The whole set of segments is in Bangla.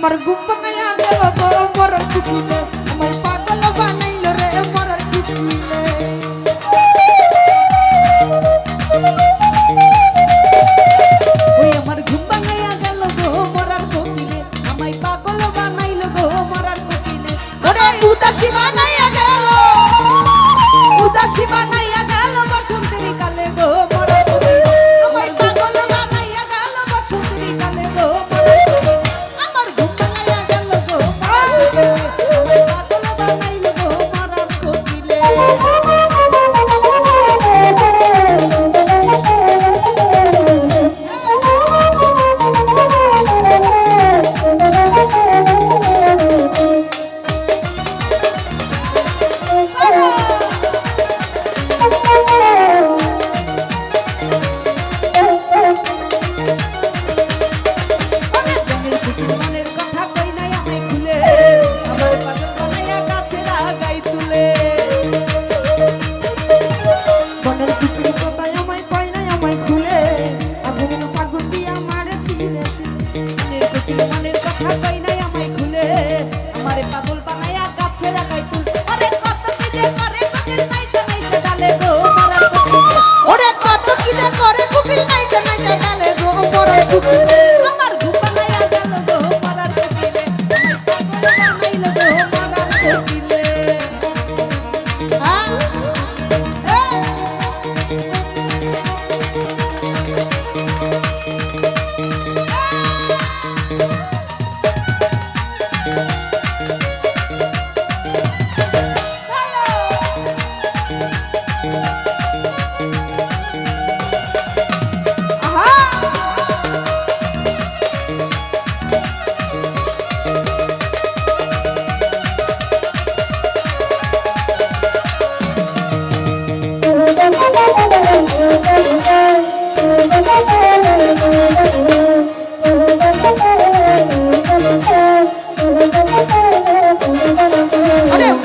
আমার গুম পাকাইয়া দেব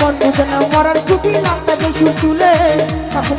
মন বুঝে না মরার খুঁটি লাগতে শুধু তুলে। তখন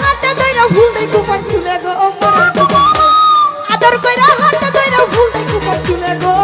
কইরা ভুল দেই কুপার চুলে গো। আদর কইরা হাতে কইরা ভুল দেই কুপার গো।